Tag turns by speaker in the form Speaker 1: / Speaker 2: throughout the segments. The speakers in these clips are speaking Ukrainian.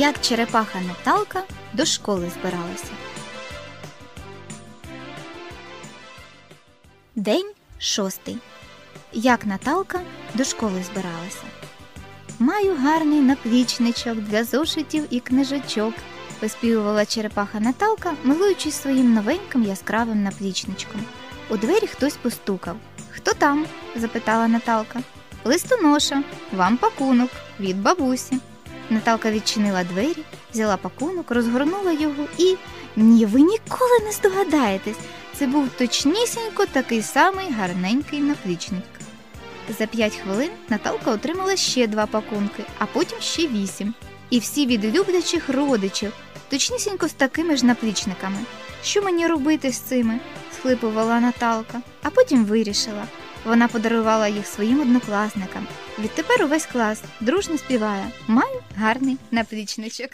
Speaker 1: Як черепаха Наталка до школи збиралася. День шостий. Як Наталка до школи збиралася. Маю гарний наплічничок для зошитів і книжечок, виспівувала черепаха Наталка, милуючись своїм новеньким яскравим наплічничком. У двері хтось постукав. Хто там? запитала Наталка. Листоноша, вам пакунок від бабусі. Наталка відчинила двері, взяла пакунок, розгорнула його і. Ні, ви ніколи не здогадаєтесь. Це був точнісінько такий самий гарненький наплічник. За п'ять хвилин Наталка отримала ще два пакунки, а потім ще вісім. І всі від люблячих родичів, точнісінько з такими ж наплічниками. Що мені робити з цими? схлипувала Наталка, а потім вирішила. Вона подарувала їх своїм однокласникам. Відтепер увесь клас дружно співає Маю гарний наплічничок.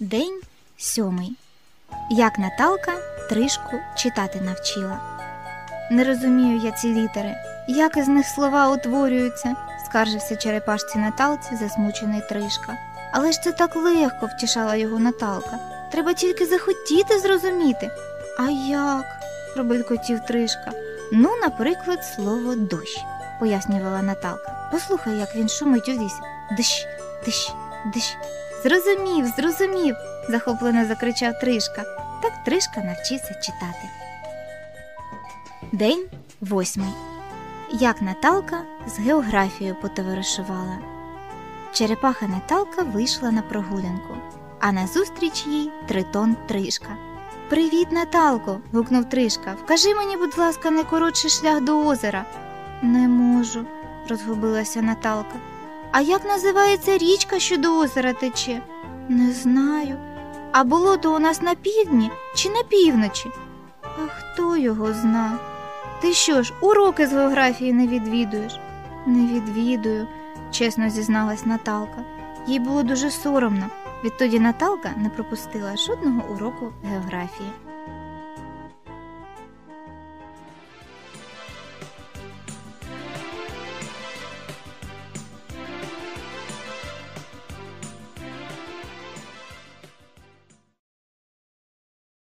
Speaker 1: День сьомий. Як Наталка тришку читати навчила. Не розумію я ці літери, як із них слова утворюються, скаржився черепашці Наталці засмучений Тришка. Але ж це так легко, втішала його Наталка. Треба тільки захотіти зрозуміти. А як? пробелькотів Тришка. Ну, наприклад, слово дощ, пояснювала Наталка. Послухай, як він шумить у лісі. Дощ, дощ, дощ. Зрозумів, зрозумів, захоплено закричав Тришка. Так Тришка навчився читати. День восьмий. Як Наталка з географією потоваришувала. Черепаха Наталка вийшла на прогулянку, а назустріч їй тритон Тришка. Привіт, Наталко. гукнув Тришка. Вкажи мені, будь ласка, найкоротший шлях до озера. Не можу, розгубилася Наталка. А як називається річка, що до озера тече? Не знаю. А болото у нас на півдні чи на півночі? А хто його зна? Ти що ж, уроки з географії не відвідуєш? Не відвідую, чесно зізналась Наталка. Їй було дуже соромно. Відтоді Наталка не пропустила жодного уроку географії.